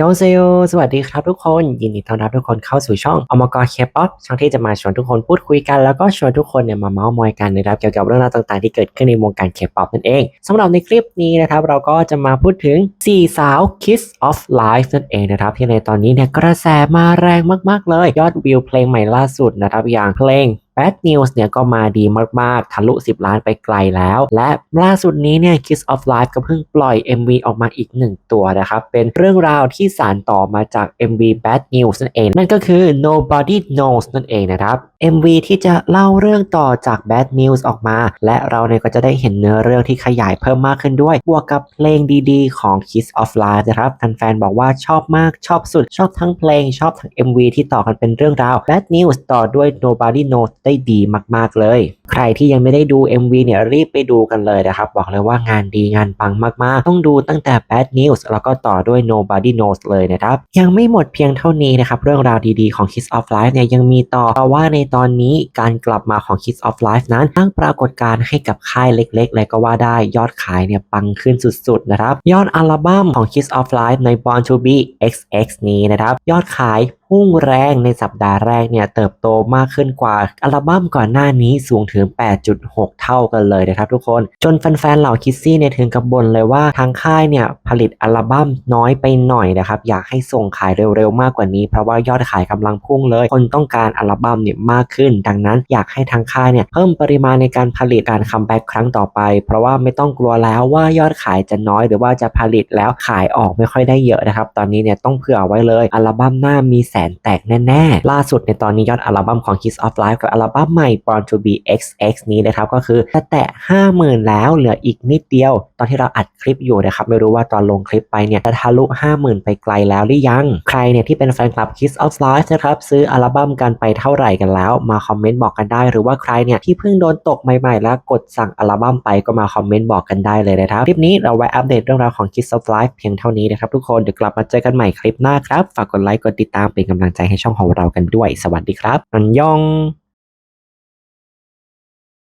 ยองเซโยสวัสดีครับทุกคน ยินดีต้อนรับทุกคนเข้าสู่ช่องอมกรเคป๊อปช่องที่จะมาชวนทุกคนพูดคุยกัน แล้วก็ชวนทุกคนเนี่ยมาเมาส์มอยกันนะครับเกี่ยวกับเรื่องราวต่างๆที่เกิดขึ้นในวงการเคป๊อปนั่นเองสำหรับในคลิปนี้นะครับ เราก็จะมาพูดถึง 4 สาว Kiss of Life นั่นเองนะครับที่ในตอนนี้เนี่ยกระแสมาแรงมากๆเลย ยอดวิวเพลงใหม่ล่าสุดนะครับอย่างเพลง Bad News เนี่ยก็มาดีมากๆ ทะลุ 10 ล้านไปไกลแล้ว และล่าสุดนี้เนี่ย Kiss of Life ก็เพิ่งปล่อย MV ออกมาอีกหนึ่งตัวนะครับ เป็นเรื่องราวที่สานต่อมาจาก MV Bad News นั่นเอง นั่นก็คือ Nobody Knows นั่นเองนะครับ MV ที่จะเล่าเรื่องต่อจาก Bad News ออกมา และเราเนี่ยก็จะได้เห็นเนื้อเรื่องที่ขยายเพิ่มมากขึ้นด้วย บวกกับเพลงดีๆ ของ Kiss of Life นะครับแฟนๆบอกว่าชอบมากชอบสุดชอบทั้งเพลงชอบทั้ง MV ที่ต่อกันเป็นเรื่องราว Bad News ต่อด้วย Nobody Knows ได้ดีมากๆเลย ใครที่ยังไม่ได้ดู MV เนี่ยรีบไปดูกันเลยนะครับ บอกเลยว่างานดีงานปังมากๆ ต้องดูตั้งแต่ Bad News แล้วก็ต่อด้วย Nobody Knows เลยนะครับ ยังไม่หมดเพียงเท่านี้นะครับ เรื่องราวดีๆของ Kiss of Life เนี่ยยังมีต่อเพราะว่าในตอนนี้การกลับมาของ Kiss of Life นั้นสร้างปรากฏการณ์ให้กับค่ายเล็กๆ เลยก็ว่าได้ยอดขายเนี่ยปังขึ้นสุดๆนะครับยอดอัลบั้มของ Kiss of Life ใน Born to Be XX นี้นะครับยอดขายพุ่งแรงในสัปดาห์แรกเนี่ยเติบโตมากขึ้นกว่าอัลบั้มก่อนหน้านี้สูงถึงง 8.6 เท่ากันเลยนะครับทุกคน จนแฟนๆเหล่าคิสซี่เนี่ยถึงกับบ่นเลยว่าทางค่ายเนี่ยผลิตอัลบั้มน้อยไปหน่อยนะครับ อยากให้ส่งขายเร็วๆมากกว่านี้ เพราะว่ายอดขายกำลังพุ่งเลย คนต้องการอัลบั้มเนี่ยมากขึ้น ดังนั้นอยากให้ทางค่ายเนี่ยเพิ่มปริมาณในการผลิตการคัมแบ็กครั้งต่อไป เพราะว่าไม่ต้องกลัวแล้วว่ายอดขายจะน้อยหรือว่าจะผลิตแล้วขายออกไม่ค่อยได้เยอะนะครับ ตอนนี้เนี่ยต้องเผื่อไว้เลยอัลบั้มหน้ามีแสนแตกแน่ๆ ล่าสุดในตอนนี้ยอดอัลบั้มของ Kiss of Life กับอัลบั้มใหม่ Born to Be X XX นี้นะครับก็คือจะแตะ 50,000 แล้วเหลืออีกนิดเดียว ตอนที่เราอัดคลิปอยู่นะครับไม่รู้ว่าตอนลงคลิปไปเนี่ยจะทะลุ 50,000 ไปไกลแล้วหรือยัง ใครเนี่ยที่เป็นแฟนคลับ Kiss of Life นะครับซื้ออัลบั้มกันไปเท่าไหร่กันแล้ว มาคอมเมนต์บอกกันได้ หรือว่าใครเนี่ยที่เพิ่งโดนตกใหม่ๆ แล้วกดสั่งอัลบั้มไปก็มาคอมเมนต์บอกกันได้เลยนะครับคลิปนี้เราไว้อัปเดตเรื่องราวของ Kiss of Life เพียงเท่านี้นะครับทุกคนเดี๋ยวกลับมาเจอกันใหม่คลิปหน้าครับฝากกดไลค์กดติดตามเป็นกำลังใจให้ช่องของเรากันด้วย สวัสดีครับนันยอง